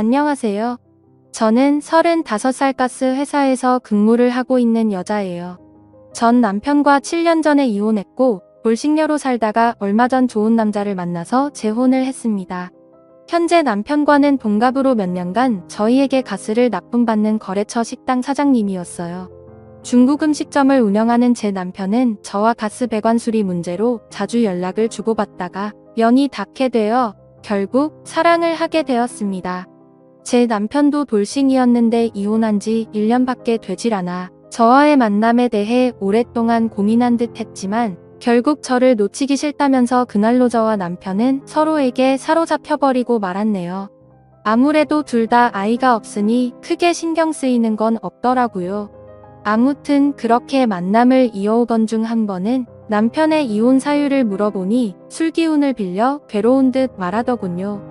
안녕하세요. 저는 35살 가스 회사에서 근무를 하고 있는 여자예요. 전 남편과 7년 전에 이혼했고 돌싱녀로 살다가 얼마 전 좋은 남자를 만나서 재혼을 했습니다. 현재 남편과는 동갑으로 몇 년간 저희에게 가스를 납품받는 거래처 식당 사장님이었어요. 중국 음식점을 운영하는 제 남편은 저와 가스 배관 수리 문제로 자주 연락을 주고받다가 연이 닿게 되어 결국 사랑을 하게 되었습니다. 제 남편도 돌싱이었는데 이혼한 지 1년밖에 되질 않아 저와의 만남에 대해 오랫동안 고민한 듯 했지만 결국 저를 놓치기 싫다면서 그날로 저와 남편은 서로에게 사로잡혀버리고 말았네요. 아무래도 둘 다 아이가 없으니 크게 신경 쓰이는 건 없더라고요. 아무튼 그렇게 만남을 이어오던 중 한 번은 남편의 이혼 사유를 물어보니 술 기운을 빌려 괴로운 듯 말하더군요.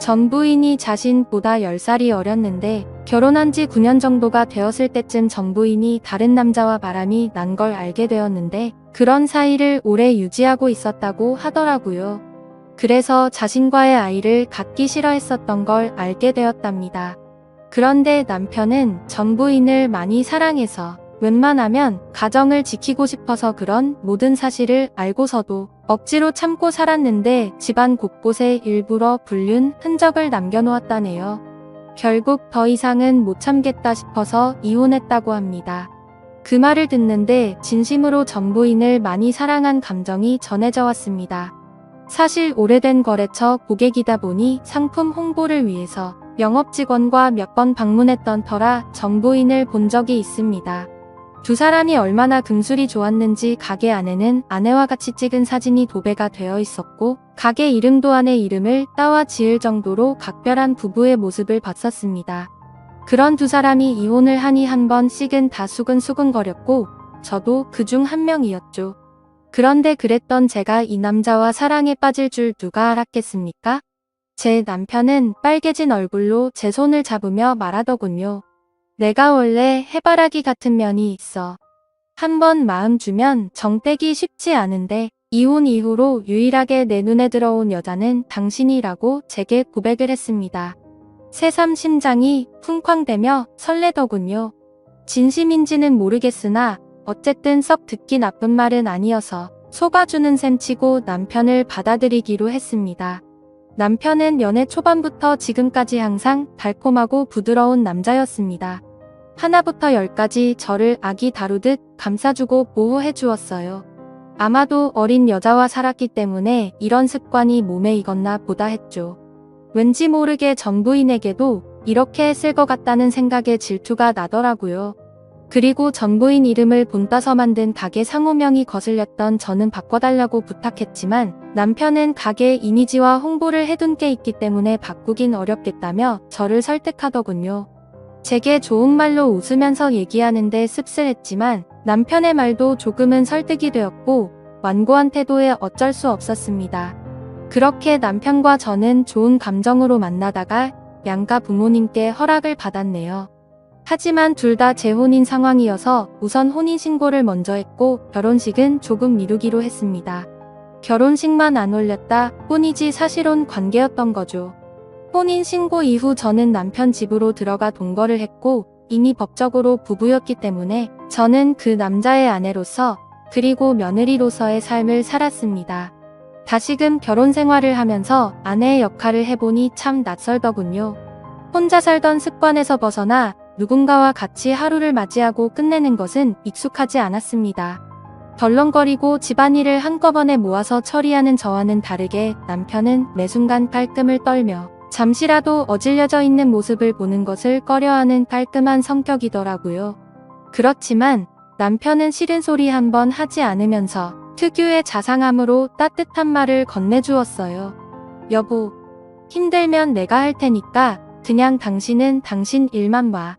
전 부인이 자신보다 10살이 어렸는데 결혼한 지 9년 정도가 되었을 때쯤 전 부인이 다른 남자와 바람이 난 걸 알게 되었는데 그런 사이를 오래 유지하고 있었다고 하더라고요. 그래서 자신과의 아이를 갖기 싫어했었던 걸 알게 되었답니다. 그런데 남편은 전 부인을 많이 사랑해서 웬만하면 가정을 지키고 싶어서 그런 모든 사실을 알고서도 억지로 참고 살았는데 집안 곳곳에 일부러 불륜 흔적을 남겨놓았다네요. 결국 더 이상은 못 참겠다 싶어서 이혼했다고 합니다. 그 말을 듣는데 진심으로 전 부인을 많이 사랑한 감정이 전해져 왔습니다. 사실 오래된 거래처 고객이다 보니 상품 홍보를 위해서 영업 직원과 몇 번 방문했던 터라 전 부인을 본 적이 있습니다. 두 사람이 얼마나 금술이 좋았는지 가게 안에는 아내와 같이 찍은 사진이 도배가 되어 있었고 가게 이름도 아내 이름을 따와 지을 정도로 각별한 부부의 모습을 봤었습니다. 그런 두 사람이 이혼을 하니 한 번씩은 다 수근수근거렸고 저도 그 중 한 명이었죠. 그런데 그랬던 제가 이 남자와 사랑에 빠질 줄 누가 알았겠습니까? 제 남편은 빨개진 얼굴로 제 손을 잡으며 말하더군요. 내가 원래 해바라기 같은 면이 있어. 한번 마음 주면 정떼기 쉽지 않은데 이혼 이후로 유일하게 내 눈에 들어온 여자는 당신이라고 제게 고백을 했습니다. 새삼 심장이 쿵쾅대며 설레더군요. 진심인지는 모르겠으나 어쨌든 썩 듣기 나쁜 말은 아니어서 속아주는 셈 치고 남편을 받아들이기로 했습니다. 남편은 연애 초반부터 지금까지 항상 달콤하고 부드러운 남자였습니다. 하나부터 열까지 저를 아기 다루듯 감싸주고 보호해 주었어요. 아마도 어린 여자와 살았기 때문에 이런 습관이 몸에 익었나 보다 했죠. 왠지 모르게 전부인에게도 이렇게 했을 것 같다는 생각에 질투가 나더라고요. 그리고 전부인 이름을 본따서 만든 가게 상호명이 거슬렸던 저는 바꿔달라고 부탁했지만 남편은 가게 이미지와 홍보를 해둔 게 있기 때문에 바꾸긴 어렵겠다며 저를 설득하더군요. 제게 좋은 말로 웃으면서 얘기하는데 씁쓸했지만 남편의 말도 조금은 설득이 되었고 완고한 태도에 어쩔 수 없었습니다. 그렇게 남편과 저는 좋은 감정으로 만나다가 양가 부모님께 허락을 받았네요. 하지만 둘 다 재혼인 상황이어서 우선 혼인신고를 먼저 했고 결혼식은 조금 미루기로 했습니다. 결혼식만 안 올렸다 뿐이지 사실 혼 관계였던 거죠. 혼인 신고 이후 저는 남편 집으로 들어가 동거를 했고 이미 법적으로 부부였기 때문에 저는 그 남자의 아내로서 그리고 며느리로서의 삶을 살았습니다. 다시금 결혼 생활을 하면서 아내의 역할을 해보니 참 낯설더군요. 혼자 살던 습관에서 벗어나 누군가와 같이 하루를 맞이하고 끝내는 것은 익숙하지 않았습니다. 덜렁거리고 집안일을 한꺼번에 모아서 처리하는 저와는 다르게 남편은 매 순간 깔끔을 떨며 잠시라도 어질려져 있는 모습을 보는 것을 꺼려하는 깔끔한 성격이더라고요. 그렇지만 남편은 싫은 소리 한 번 하지 않으면서 특유의 자상함으로 따뜻한 말을 건네주었어요. 여보, 힘들면 내가 할 테니까 그냥 당신은 당신 일만 봐.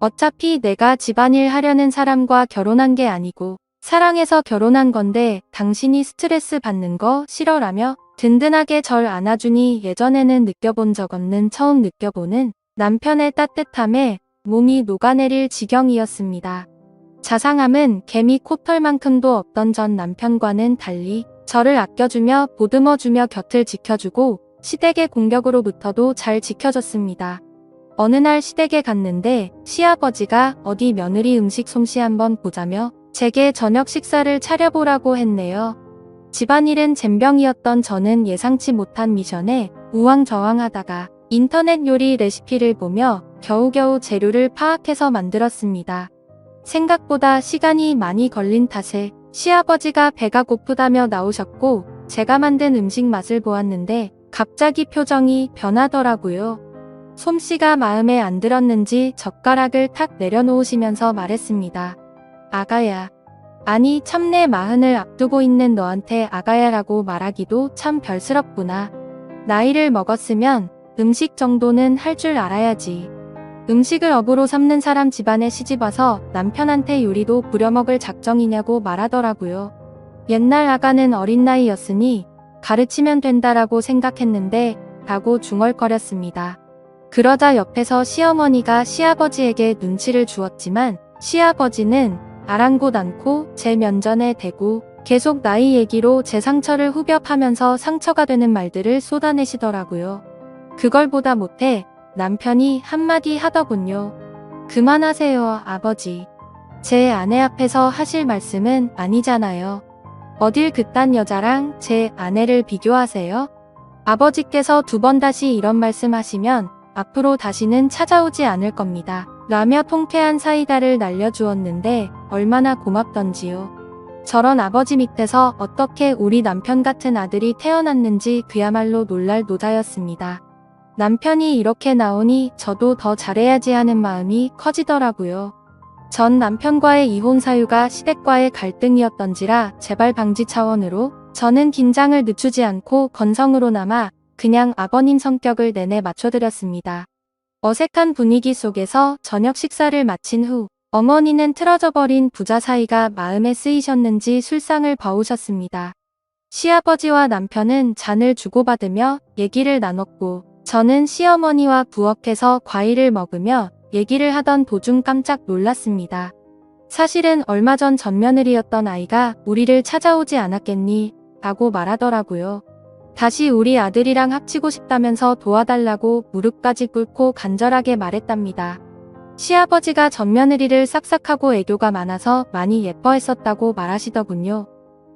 어차피 내가 집안일 하려는 사람과 결혼한 게 아니고 사랑해서 결혼한 건데 당신이 스트레스 받는 거 싫어라며 든든하게 절 안아주니 예전에는 느껴본 적 없는 처음 느껴보는 남편의 따뜻함에 몸이 녹아내릴 지경이었습니다. 자상함은 개미 코털만큼도 없던 전 남편과는 달리 저를 아껴주며 보듬어주며 곁을 지켜주고 시댁의 공격으로부터도 잘 지켜줬습니다. 어느 날 시댁에 갔는데 시아버지가 어디 며느리 음식 솜씨 한번 보자며 제게 저녁 식사를 차려보라고 했네요. 집안일은 젬병이었던 저는 예상치 못한 미션에 우왕좌왕하다가 인터넷 요리 레시피를 보며 겨우겨우 재료를 파악해서 만들었습니다. 생각보다 시간이 많이 걸린 탓에 시아버지가 배가 고프다며 나오셨고 제가 만든 음식 맛을 보았는데 갑자기 표정이 변하더라고요. 솜씨가 마음에 안 들었는지 젓가락을 탁 내려놓으시면서 말했습니다. 아가야. 아니 참 내 마흔을 앞두고 있는 너한테 아가야라고 말하기도 참 별스럽구나. 나이를 먹었으면 음식 정도는 할 줄 알아야지. 음식을 업으로 삼는 사람 집안에 시집와서 남편한테 요리도 부려먹을 작정이냐고 말하더라고요. 옛날 아가는 어린 나이였으니 가르치면 된다라고 생각했는데 라고 중얼거렸습니다. 그러자 옆에서 시어머니가 시아버지에게 눈치를 주었지만 시아버지는 아랑곳 않고 제 면전에 대고 계속 나이 얘기로 제 상처를 후벼파면서 상처가 되는 말들을 쏟아내시더라고요. 그걸 보다 못해 남편이 한마디 하더군요. 그만하세요, 아버지. 제 아내 앞에서 하실 말씀은 아니잖아요. 어딜 그딴 여자랑 제 아내를 비교하세요? 아버지께서 두 번 다시 이런 말씀 하시면 앞으로 다시는 찾아오지 않을 겁니다. 라며 통쾌한 사이다를 날려주었는데 얼마나 고맙던지요. 저런 아버지 밑에서 어떻게 우리 남편 같은 아들이 태어났는지 그야말로 놀랄 노자였습니다. 남편이 이렇게 나오니 저도 더 잘해야지 하는 마음이 커지더라고요. 전 남편과의 이혼 사유가 시댁과의 갈등이었던지라 재발 방지 차원으로 저는 긴장을 늦추지 않고 건성으로 남아 그냥 아버님 성격을 내내 맞춰드렸습니다. 어색한 분위기 속에서 저녁 식사를 마친 후 어머니는 틀어져 버린 부자 사이가 마음에 쓰이셨는지 술상을 버우셨습니다. 시아버지와 남편은 잔을 주고받으며 얘기를 나눴고 저는 시어머니와 부엌에서 과일을 먹으며 얘기를 하던 도중 깜짝 놀랐습니다. 사실은 얼마 전 전며느리였던 아이가 우리를 찾아오지 않았겠니? 라고 말하더라고요. 다시 우리 아들이랑 합치고 싶다면서 도와달라고 무릎까지 꿇고 간절하게 말했답니다. 시아버지가 전며느리를 싹싹하고 애교가 많아서 많이 예뻐했었다고 말하시더군요.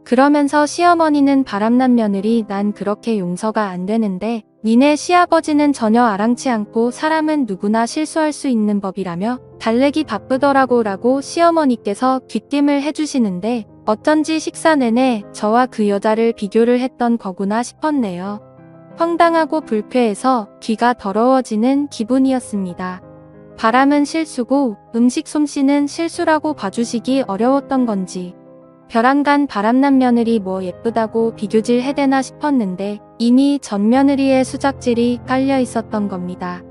그러면서 시어머니는 바람난 며느리 난 그렇게 용서가 안 되는데 니네 시아버지는 전혀 아랑치 않고 사람은 누구나 실수할 수 있는 법이라며 달래기 바쁘더라고 라고 시어머니께서 귀띔을 해주시는데 어쩐지 식사 내내 저와 그 여자를 비교를 했던 거구나 싶었네요. 황당하고 불쾌해서 귀가 더러워지는 기분이었습니다. 바람은 실수고 음식 솜씨는 실수라고 봐주시기 어려웠던 건지 벼랑간 바람난 며느리 뭐 예쁘다고 비교질 해대나 싶었는데 이미 전 며느리의 수작질이 깔려 있었던 겁니다.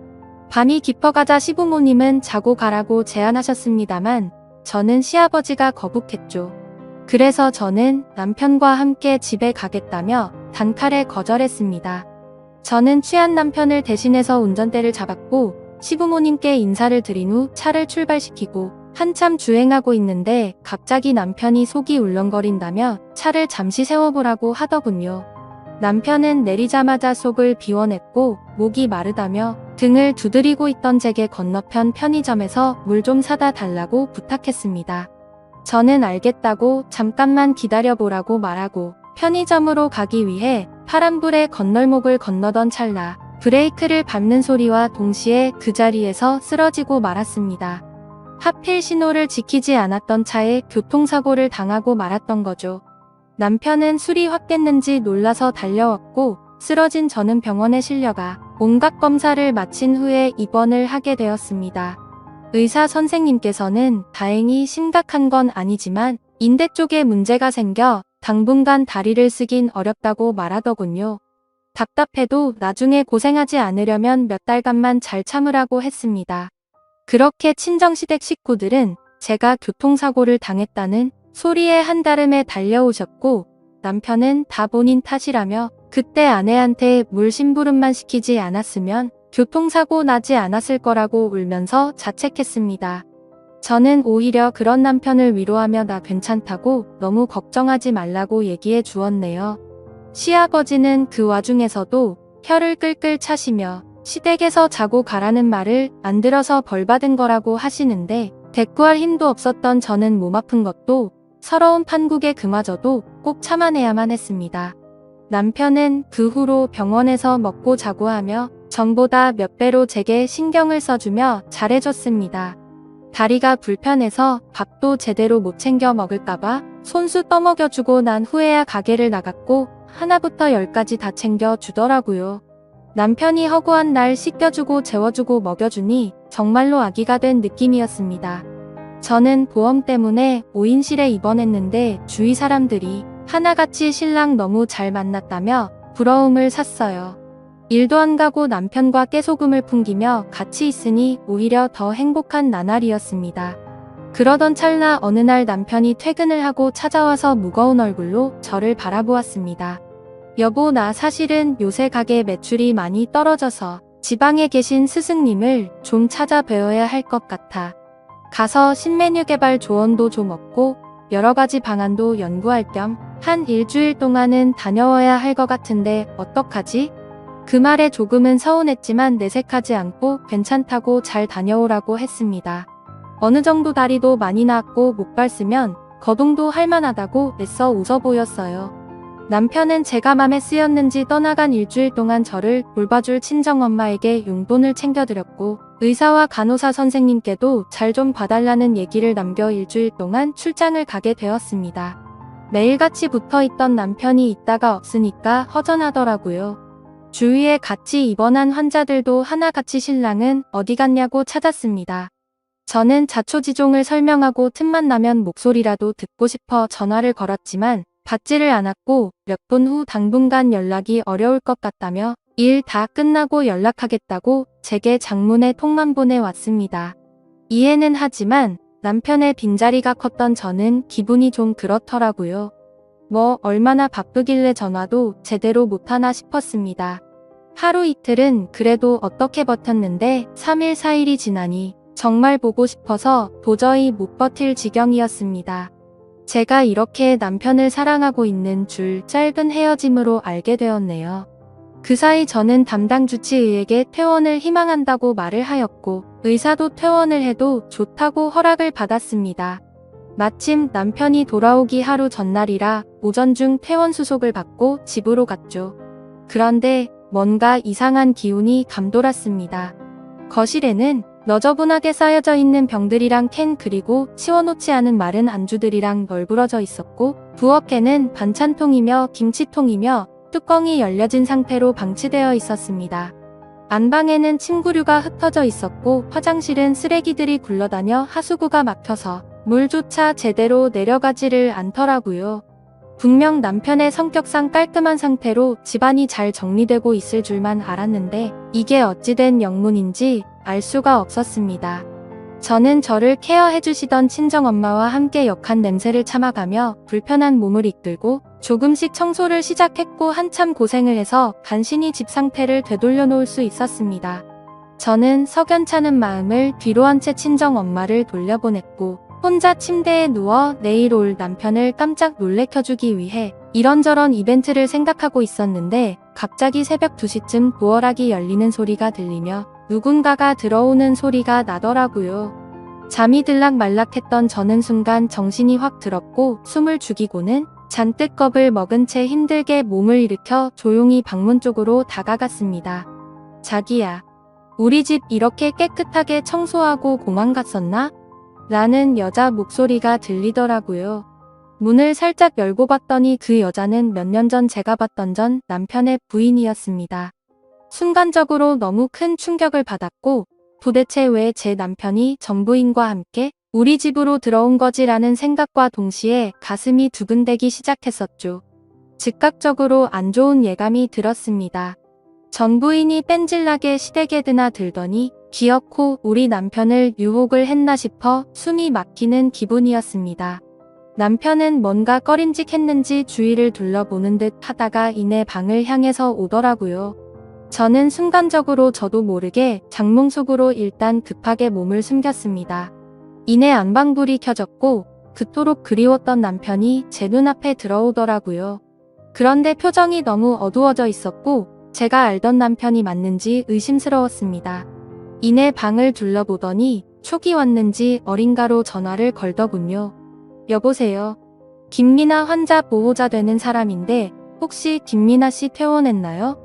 밤이 깊어가자 시부모님은 자고 가라고 제안하셨습니다만 저는 시아버지가 거북했죠. 그래서 저는 남편과 함께 집에 가겠다며 단칼에 거절했습니다. 저는 취한 남편을 대신해서 운전대를 잡았고 시부모님께 인사를 드린 후 차를 출발시키고 한참 주행하고 있는데 갑자기 남편이 속이 울렁거린다며 차를 잠시 세워보라고 하더군요. 남편은 내리자마자 속을 비워냈고 목이 마르다며 등을 두드리고 있던 제게 건너편 편의점에서 물 좀 사다 달라고 부탁했습니다. 저는 알겠다고 잠깐만 기다려보라고 말하고 편의점으로 가기 위해 파란불에 건널목을 건너던 찰나 브레이크를 밟는 소리와 동시에 그 자리에서 쓰러지고 말았습니다. 하필 신호를 지키지 않았던 차에 교통사고를 당하고 말았던 거죠. 남편은 술이 확 깼는지 놀라서 달려왔고 쓰러진 저는 병원에 실려가 온갖 검사를 마친 후에 입원을 하게 되었습니다. 의사 선생님께서는 다행히 심각한 건 아니지만 인대 쪽에 문제가 생겨 당분간 다리를 쓰긴 어렵다고 말하더군요. 답답해도 나중에 고생하지 않으려면 몇 달간만 잘 참으라고 했습니다. 그렇게 친정시댁 식구들은 제가 교통사고를 당했다는 소리에 한달음에 달려오셨고 남편은 다 본인 탓이라며 그때 아내한테 물 심부름만 시키지 않았으면 교통사고 나지 않았을 거라고 울면서 자책했습니다. 저는 오히려 그런 남편을 위로하며 나 괜찮다고 너무 걱정하지 말라고 얘기해 주었네요. 시아버지는 그 와중에서도 혀를 끌끌 차시며 시댁에서 자고 가라는 말을 안 들어서 벌 받은 거라고 하시는데 대꾸할 힘도 없었던 저는 몸 아픈 것도 서러운 판국에 그마저도 꼭 참아내야만 했습니다. 남편은 그 후로 병원에서 먹고 자고 하며 전보다 몇 배로 제게 신경을 써주며 잘해줬습니다. 다리가 불편해서 밥도 제대로 못 챙겨 먹을까봐 손수 떠먹여주고 난 후에야 가게를 나갔고 하나부터 열까지 다 챙겨 주더라고요. 남편이 허구한 날 씻겨주고 재워주고 먹여주니 정말로 아기가 된 느낌이었습니다. 저는 보험 때문에 5인실에 입원했는데 주위 사람들이 하나같이 신랑 너무 잘 만났다며 부러움을 샀어요. 일도 안 가고 남편과 깨소금을 풍기며 같이 있으니 오히려 더 행복한 나날이었습니다. 그러던 찰나 어느 날 남편이 퇴근을 하고 찾아와서 무거운 얼굴로 저를 바라보았습니다. 여보, 나 사실은 요새 가게 매출이 많이 떨어져서 지방에 계신 스승님을 좀 찾아 뵈어야 할 것 같아. 가서 신메뉴 개발 조언도 좀 얻고 여러 가지 방안도 연구할 겸 한 일주일 동안은 다녀와야 할 것 같은데 어떡하지? 그 말에 조금은 서운했지만 내색하지 않고 괜찮다고 잘 다녀오라고 했습니다. 어느 정도 다리도 많이 나았고 목발 쓰면 거동도 할만하다고 애써 웃어 보였어요. 남편은 제가 맘에 쓰였는지 떠나간 일주일 동안 저를 돌봐줄 친정엄마에게 용돈을 챙겨드렸고 의사와 간호사 선생님께도 잘 좀 봐달라는 얘기를 남겨 일주일 동안 출장을 가게 되었습니다. 매일같이 붙어 있던 남편이 있다가 없으니까 허전하더라고요. 주위에 같이 입원한 환자들도 하나같이 신랑은 어디 갔냐고 찾았습니다. 저는 자초지종을 설명하고 틈만 나면 목소리라도 듣고 싶어 전화를 걸었지만 받지를 않았고 몇 분 후 당분간 연락이 어려울 것 같다며 일 다 끝나고 연락하겠다고 제게 장문의 통만 보내왔습니다. 이해는 하지만 남편의 빈자리가 컸던 저는 기분이 좀 그렇더라고요. 뭐 얼마나 바쁘길래 전화도 제대로 못하나 싶었습니다. 하루 이틀은 그래도 어떻게 버텼는데 3일 4일이 지나니 정말 보고 싶어서 도저히 못 버틸 지경이었습니다. 제가 이렇게 남편을 사랑하고 있는 줄 짧은 헤어짐으로 알게 되었네요. 그 사이 저는 담당 주치의에게 퇴원을 희망한다고 말을 하였고 의사도 퇴원을 해도 좋다고 허락을 받았습니다. 마침 남편이 돌아오기 하루 전날이라 오전 중 퇴원 수속을 받고 집으로 갔죠. 그런데 뭔가 이상한 기운이 감돌았습니다. 거실에는 너저분하게 쌓여져 있는 병들이랑 캔 그리고 치워놓지 않은 마른 안주들이랑 널브러져 있었고 부엌에는 반찬통이며 김치통이며 뚜껑이 열려진 상태로 방치되어 있었습니다. 안방에는 침구류가 흩어져 있었고 화장실은 쓰레기들이 굴러다녀 하수구가 막혀서 물조차 제대로 내려가지를 않더라고요. 분명 남편의 성격상 깔끔한 상태로 집안이 잘 정리되고 있을 줄만 알았는데 이게 어찌된 영문인지 알 수가 없었습니다. 저는 저를 케어해주시던 친정엄마와 함께 역한 냄새를 참아가며 불편한 몸을 이끌고 조금씩 청소를 시작했고 한참 고생을 해서 간신히 집 상태를 되돌려 놓을 수 있었습니다. 저는 석연찮은 마음을 뒤로 한 채 친정엄마를 돌려보냈고 혼자 침대에 누워 내일 올 남편을 깜짝 놀래켜주기 위해 이런저런 이벤트를 생각하고 있었는데 갑자기 새벽 2시쯤 부어락이 열리는 소리가 들리며 누군가가 들어오는 소리가 나더라고요. 잠이 들락 말락했던 저는 순간 정신이 확 들었고 숨을 죽이고는 잔뜩 겁을 먹은 채 힘들게 몸을 일으켜 조용히 방문 쪽으로 다가갔습니다. 자기야, 우리 집 이렇게 깨끗하게 청소하고 공항 갔었나? 라는 여자 목소리가 들리더라고요. 문을 살짝 열고 봤더니 그 여자는 몇 년 전 제가 봤던 전 남편의 부인이었습니다. 순간적으로 너무 큰 충격을 받았고 도대체 왜 제 남편이 전부인과 함께 우리 집으로 들어온 거지라는 생각과 동시에 가슴이 두근대기 시작했었죠. 즉각적으로 안 좋은 예감이 들었습니다. 전부인이 뺀질나게 시댁에 드나 들더니 기어코 우리 남편을 유혹을 했나 싶어 숨이 막히는 기분이었습니다. 남편은 뭔가 꺼림직했는지 주위를 둘러보는 듯 하다가 이내 방을 향해서 오더라고요. 저는 순간적으로 저도 모르게 장롱 속으로 일단 급하게 몸을 숨겼습니다. 이내 안방불이 켜졌고 그토록 그리웠던 남편이 제 눈앞에 들어오더라고요. 그런데 표정이 너무 어두워져 있었고 제가 알던 남편이 맞는지 의심스러웠습니다. 이내 방을 둘러보더니 촉이 왔는지 어딘가로 전화를 걸더군요. 여보세요. 김미나 환자 보호자 되는 사람인데 혹시 김미나 씨 퇴원했나요?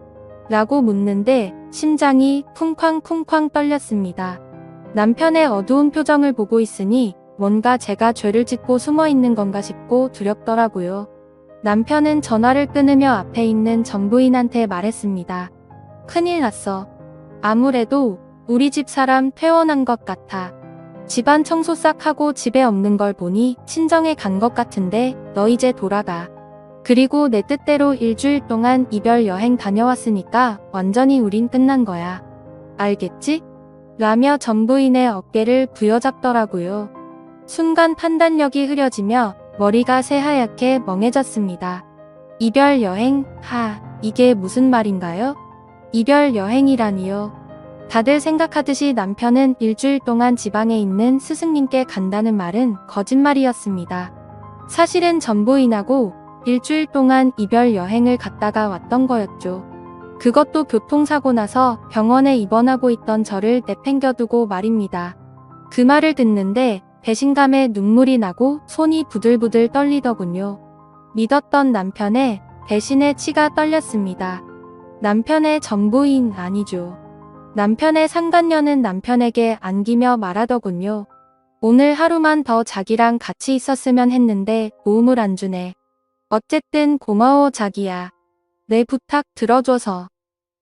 라고 묻는데 심장이 쿵쾅쿵쾅 떨렸습니다. 남편의 어두운 표정을 보고 있으니 뭔가 제가 죄를 짓고 숨어 있는 건가 싶고 두렵더라고요. 남편은 전화를 끊으며 앞에 있는 전부인한테 말했습니다. 큰일 났어. 아무래도 우리 집 사람 퇴원한 것 같아. 집안 청소 싹 하고 집에 없는 걸 보니 친정에 간 것 같은데 너 이제 돌아가. 그리고 내 뜻대로 일주일 동안 이별 여행 다녀왔으니까 완전히 우린 끝난 거야. 알겠지? 라며 전부인의 어깨를 부여잡더라고요. 순간 판단력이 흐려지며 머리가 새하얗게 멍해졌습니다. 이별 여행? 하, 이게 무슨 말인가요? 이별 여행이라니요. 다들 생각하듯이 남편은 일주일 동안 지방에 있는 스승님께 간다는 말은 거짓말이었습니다. 사실은 전부인하고 일주일 동안 이별 여행을 갔다가 왔던 거였죠. 그것도 교통사고 나서 병원에 입원하고 있던 저를 내팽겨두고 말입니다. 그 말을 듣는데 배신감에 눈물이 나고 손이 부들부들 떨리더군요. 믿었던 남편의 배신의 치가 떨렸습니다. 남편의 전부인 아니죠. 남편의 상간녀는 남편에게 안기며 말하더군요. 오늘 하루만 더 자기랑 같이 있었으면 했는데 도움을 안 주네. 어쨌든 고마워 자기야. 내 부탁 들어줘서.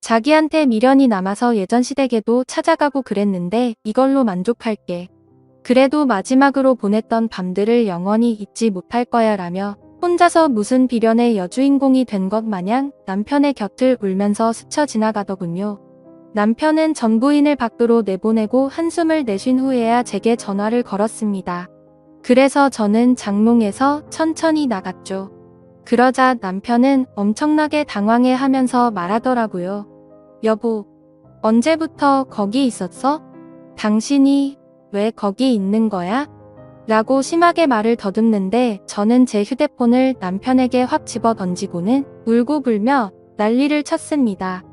자기한테 미련이 남아서 예전 시댁에도 찾아가고 그랬는데 이걸로 만족할게. 그래도 마지막으로 보냈던 밤들을 영원히 잊지 못할 거야 라며 혼자서 무슨 비련의 여주인공이 된 것 마냥 남편의 곁을 울면서 스쳐 지나가더군요. 남편은 전부인을 밖으로 내보내고 한숨을 내쉰 후에야 제게 전화를 걸었습니다. 그래서 저는 장롱에서 천천히 나갔죠. 그러자 남편은 엄청나게 당황해 하면서 말하더라고요. 여보, 언제부터 거기 있었어? 당신이 왜 거기 있는 거야? 라고 심하게 말을 더듬는데 저는 제 휴대폰을 남편에게 확 집어 던지고는 울고 불며 난리를 쳤습니다.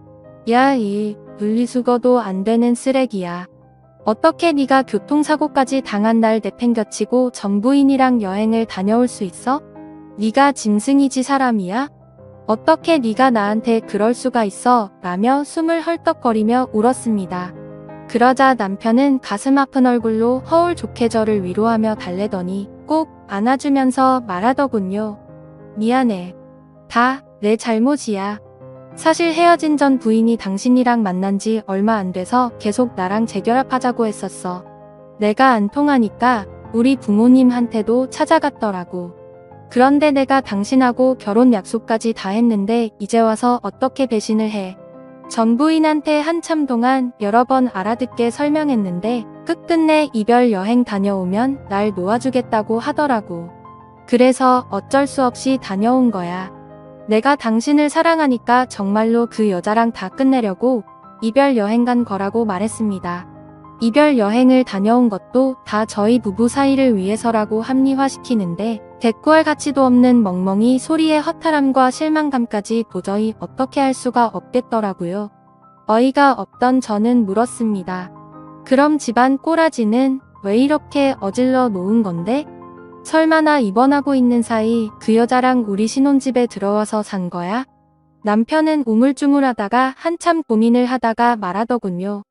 야, 이 분리수거도 안 되는 쓰레기야. 어떻게 네가 교통사고까지 당한 날 내팽겨치고 전부인이랑 여행을 다녀올 수 있어? 네가 짐승이지 사람이야? 어떻게 네가 나한테 그럴 수가 있어? 라며 숨을 헐떡거리며 울었습니다. 그러자 남편은 가슴 아픈 얼굴로 허울 좋게 저를 위로하며 달래더니 꼭 안아주면서 말하더군요. 미안해. 다 내 잘못이야. 사실 헤어진 전 부인이 당신이랑 만난 지 얼마 안 돼서 계속 나랑 재결합하자고 했었어. 내가 안 통하니까 우리 부모님한테도 찾아갔더라고. 그런데 내가 당신하고 결혼 약속까지 다 했는데 이제 와서 어떻게 배신을 해. 전 부인한테 한참 동안 여러 번 알아듣게 설명했는데 끝끝내 이별 여행 다녀오면 날 놓아주겠다고 하더라고. 그래서 어쩔 수 없이 다녀온 거야. 내가 당신을 사랑하니까 정말로 그 여자랑 다 끝내려고 이별 여행 간 거라고 말했습니다. 이별 여행을 다녀온 것도 다 저희 부부 사이를 위해서라고 합리화시키는데 대꾸할 가치도 없는 멍멍이 소리의 허탈함과 실망감까지 도저히 어떻게 할 수가 없겠더라고요. 어이가 없던 저는 물었습니다. 그럼 집안 꼬라지는 왜 이렇게 어질러 놓은 건데? 설마 나 입원하고 있는 사이 그 여자랑 우리 신혼집에 들어와서 산 거야? 남편은 우물쭈물하다가 한참 고민을 하다가 말하더군요.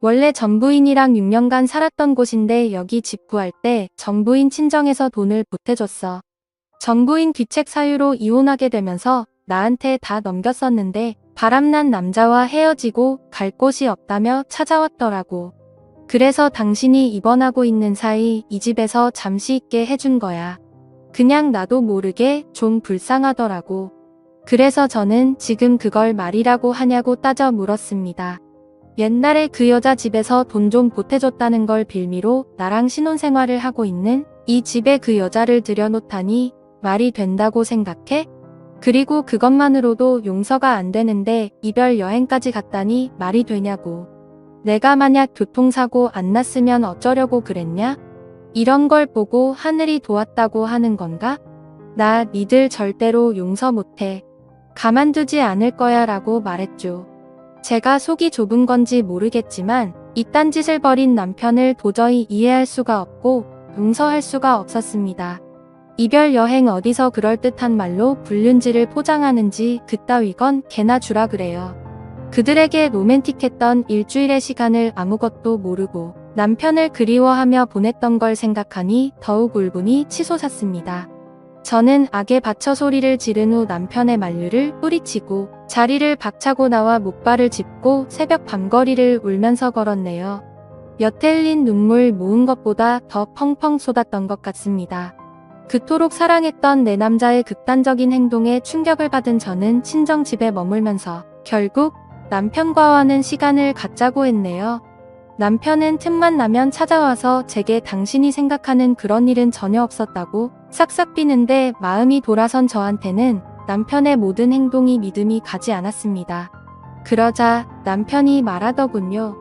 원래 전부인이랑 6년간 살았던 곳인데 여기 집 구할 때 전부인 친정에서 돈을 보태줬어. 전부인 귀책 사유로 이혼하게 되면서 나한테 다 넘겼었는데 바람난 남자와 헤어지고 갈 곳이 없다며 찾아왔더라고. 그래서 당신이 입원하고 있는 사이 이 집에서 잠시 있게 해준 거야. 그냥 나도 모르게 좀 불쌍하더라고. 그래서 저는 지금 그걸 말이라고 하냐고 따져 물었습니다. 옛날에 그 여자 집에서 돈 좀 보태줬다는 걸 빌미로 나랑 신혼생활을 하고 있는 이 집에 그 여자를 들여놓다니 말이 된다고 생각해? 그리고 그것만으로도 용서가 안 되는데 이별 여행까지 갔다니 말이 되냐고. 내가 만약 교통사고 안 났으면 어쩌려고 그랬냐? 이런 걸 보고 하늘이 도왔다고 하는 건가? 나 니들 절대로 용서 못해. 가만두지 않을 거야 라고 말했죠. 제가 속이 좁은 건지 모르겠지만 이딴 짓을 벌인 남편을 도저히 이해할 수가 없고 용서할 수가 없었습니다. 이별 여행 어디서 그럴듯한 말로 불륜지를 포장하는지 그따위건 개나 주라 그래요. 그들에게 로맨틱했던 일주일의 시간을 아무것도 모르고 남편을 그리워하며 보냈던 걸 생각하니 더욱 울분이 치솟았습니다. 저는 악에 받쳐 소리를 지른 후 남편의 만류를 뿌리치고 자리를 박차고 나와 목발을 짚고 새벽 밤거리를 울면서 걸었네요. 여태 흘린 눈물 모은 것보다 더 펑펑 쏟았던 것 같습니다. 그토록 사랑했던 내 남자의 극단적인 행동에 충격을 받은 저는 친정 집에 머물면서 결국 남편과와는 시간을 갖자고 했네요. 남편은 틈만 나면 찾아와서 제게 당신이 생각하는 그런 일은 전혀 없었다고 싹싹 비는데 마음이 돌아선 저한테는 남편의 모든 행동이 믿음이 가지 않았습니다. 그러자 남편이 말하더군요.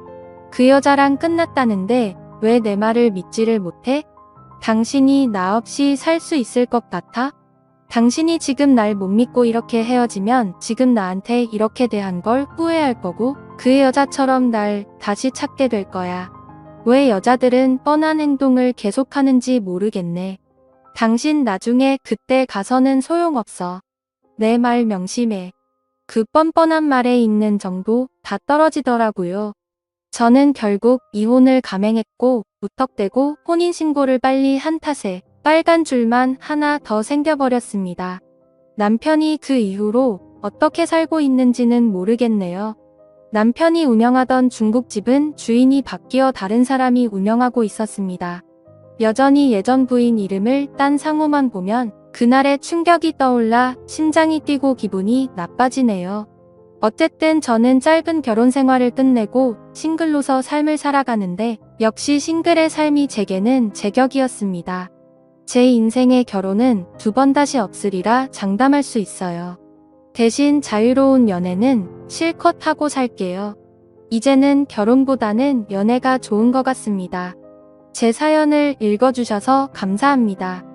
그 여자랑 끝났다는데 왜 내 말을 믿지를 못해? 당신이 나 없이 살 수 있을 것 같아? 당신이 지금 날 못 믿고 이렇게 헤어지면 지금 나한테 이렇게 대한 걸 후회할 거고 그 여자처럼 날 다시 찾게 될 거야. 왜 여자들은 뻔한 행동을 계속하는지 모르겠네. 당신 나중에 그때 가서는 소용없어. 내 말 명심해. 그 뻔뻔한 말에 있는 정도 다 떨어지더라고요. 저는 결국 이혼을 감행했고 무턱대고 혼인신고를 빨리 한 탓에 빨간 줄만 하나 더 생겨버렸습니다. 남편이 그 이후로 어떻게 살고 있는지는 모르겠네요. 남편이 운영하던 중국집은 주인이 바뀌어 다른 사람이 운영하고 있었습니다. 여전히 예전 부인 이름을 딴 상호만 보면 그날의 충격이 떠올라 심장이 뛰고 기분이 나빠지네요. 어쨌든 저는 짧은 결혼 생활을 끝내고 싱글로서 삶을 살아가는데 역시 싱글의 삶이 제게는 제격이었습니다. 제 인생의 결혼은 두 번 다시 없으리라 장담할 수 있어요. 대신 자유로운 연애는 실컷 하고 살게요. 이제는 결혼보다는 연애가 좋은 것 같습니다. 제 사연을 읽어주셔서 감사합니다.